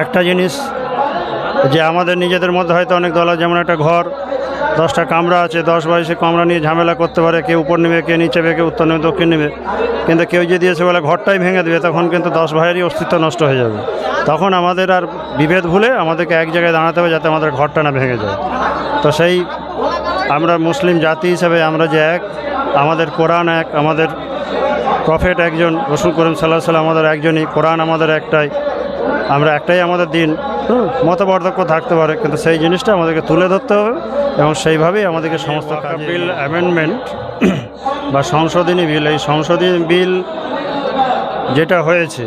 একটা জিনিস যে আমাদের নিজেদের মধ্যে হয়তো অনেক দল যেমন একটা ঘর, দশটা কামরা আছে, দশ বাইশে কামরা নিয়ে ঝামেলা করতে পারে, কেউ উপর নেবে কে নিচে নেবে, কেউ উত্তর নেবে, দক্ষিণ নেবে। কিন্তু কেউ যদি এসে বলে ঘরটাই ভেঙে দেবে, তখন কিন্তু দশ ভাইয়েরই অস্তিত্ব নষ্ট হয়ে যাবে। তখন আমাদের আর বিভেদ ভুলে আমাদেরকে এক জায়গায় দাঁড়াতে হবে যাতে আমাদের ঘরটা না ভেঙে যায়। তো সেই আমরা মুসলিম জাতি হিসেবে আমরা যে এক, আমাদের কোরআন এক, আমাদের প্রফেট একজন, রসুল করিম সাল্লাহ সাল্লাম আমাদের একজনই, কোরআন আমাদের একটাই। আমরা একটাই আমাদের দিন মতপার্থক্য থাকতে পারে কিন্তু সেই জিনিসটা আমাদেরকে তুলে ধরতে হবে এবং সেইভাবেই আমাদেরকে সমস্ত বিল অ্যামেন্ডমেন্ট বা সংশোধনী বিল এই সংশোধনী বিল যেটা হয়েছে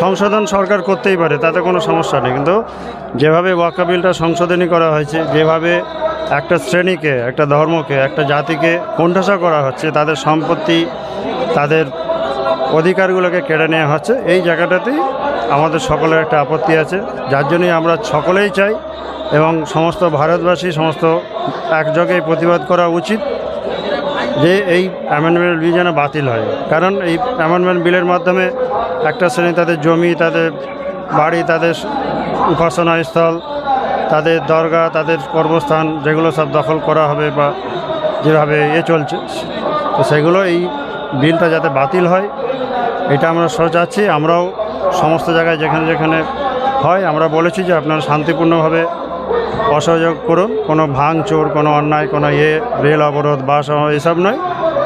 সংশোধন সরকার করতেই পারে তাতে কোনো সমস্যা নেই কিন্তু যেভাবে ওয়াকা বিলটা সংশোধনী করা হয়েছে যেভাবে একটা শ্রেণীকে একটা ধর্মকে একটা জাতিকে কোণঠাসা করা হচ্ছে তাদের সম্পত্তি তাদের অধিকারগুলোকে কেড়ে নেওয়া হচ্ছে। এই জায়গাটাতেই আমাদের সকলের একটা আপত্তি আছে। যার জন্যই আমরা সকলেই চাই এবং সমস্ত ভারতবাসী, সমস্ত একযোগে প্রতিবাদ করা উচিত যে এই অ্যামেন্ডমেন্ট বিল যেন বাতিল হয়। কারণ এই অ্যামেন্ডমেন্ট বিলের মাধ্যমে একটা শ্রেণি তাদের জমি, তাদের বাড়ি, তাদের উপাসনা স্থল তাদের দরগা তাদের কর্মস্থান যেগুলো সব দখল করা হবে বা যেভাবে এ চলছে, তো সেগুলো এই বিলটা যাতে বাতিল হয়। এটা আমরা চাচ্ছি আমরাও সমস্ত জায়গায় যেখানে যেখানে হয়, আমরা বলেছি যে আপনারা শান্তিপূর্ণভাবে অসহযোগ করুন। কোনো ভাঙচুর, কোনো অন্যায়, কোনো ইয়ে রেল অবরোধ, বাস এসব নয়।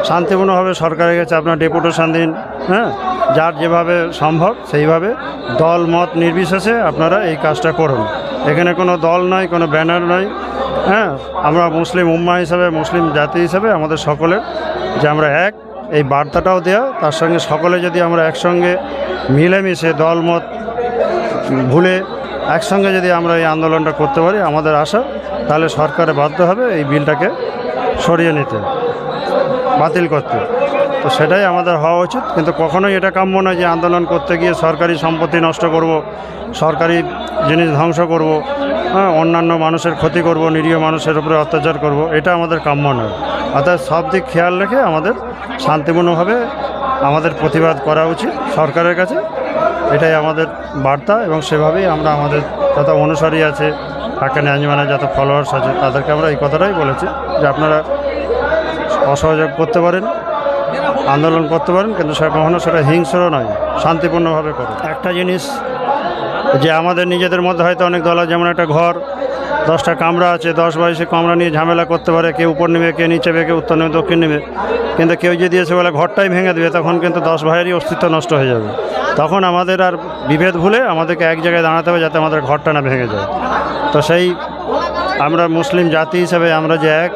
শান্তিপূর্ণভাবে সরকারের কাছে আপনার ডেপুটেশন দিন হ্যাঁ? যার যেভাবে সম্ভব, সেইভাবে দল মত নির্বিশেষে আপনারা এই কাজটা করুন। এখানে কোনো দল নয়, কোনো ব্যানার নয় হ্যাঁ? আমরা মুসলিম উম্মা হিসাবে, মুসলিম জাতি হিসাবে আমাদের সকলের যে আমরা এক। এই বার্তাটাও দেওয়া তার সঙ্গে সকলে যদি আমরা একসঙ্গে মিলেমিশে দলমত ভুলে একসঙ্গে যদি আমরা এই আন্দোলনটা করতে পারি, আমাদের আশা, তাহলে সরকারে বাধ্য হবে এই বিলটাকে সরিয়ে নিতে, বাতিল করতে। তো সেটাই আমাদের হওয়া উচিত। কিন্তু কখনোই এটা কাম্য নয় যে আন্দোলন করতে গিয়ে সরকারি সম্পত্তি নষ্ট করব, সরকারি জিনিস ধ্বংস করব হ্যাঁ অন্যান্য মানুষের ক্ষতি করব, নিরীহ মানুষের উপরে অত্যাচার করব, এটা আমাদের কাম্য নয়। অর্থাৎ সব দিক খেয়াল রেখে আমাদের শান্তিপূর্ণভাবে আমাদের প্রতিবাদ করা উচিত সরকারের কাছে। এটাই আমাদের বার্তা এবং সেভাবেই আমরা আমাদের যত অনুসারী আছে হাকানি আঞ্জমানের যত ফলোয়ার্স আছে তাদেরকে আমরা এই কথাটাই বলেছি যে আপনারা অসহযোগ করতে পারেন আন্দোলন করতে পারেন কিন্তু সে কখনো সেটা হিংস্র নয় শান্তিপূর্ণভাবে করুন। একটা জিনিস যে আমাদের নিজেদের মধ্যে হয়তো অনেক দল যেমন একটা ঘর দশটা কামরা আছে, দশ বাইশে কামরা নিয়ে ঝামেলা করতে পারে, কেউ উপর নেবে কে নিচে নেবে, কেউ উত্তর নেবে, দক্ষিণ নেবে। কিন্তু কেউ যদি এসে বলে ঘরটাই ভেঙে দেবে, তখন কিন্তু দশ ভাইয়েরই অস্তিত্ব নষ্ট হয়ে যাবে। তখন আমাদের আর বিভেদ ভুলে আমাদেরকে এক জায়গায় দাঁড়াতে হবে যাতে আমাদের ঘরটা না ভেঙে যায়। তো সেই আমরা মুসলিম জাতি হিসেবে আমরা যে এক,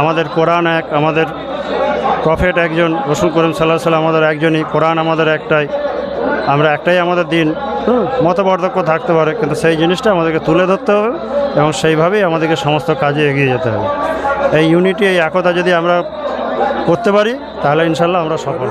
আমাদের কোরআন এক, আমাদের প্রফেট একজন রসুল করিম সাল্লাহ সাল্লাম আমাদের একজনই, কোরআন আমাদের একটাই, আমরা একটাই আমাদের দিন। হুম, মতপার্থক্য থাকতে পারে কিন্তু সেই জিনিসটা আমাদেরকে তুলে ধরতে হবে এবং সেইভাবেই আমাদেরকে সমস্ত কাজে এগিয়ে যেতে হবে। এই ইউনিটি এই একতা যদি আমরা করতে পারি তাহলে ইনশাল্লাহ আমরা সফল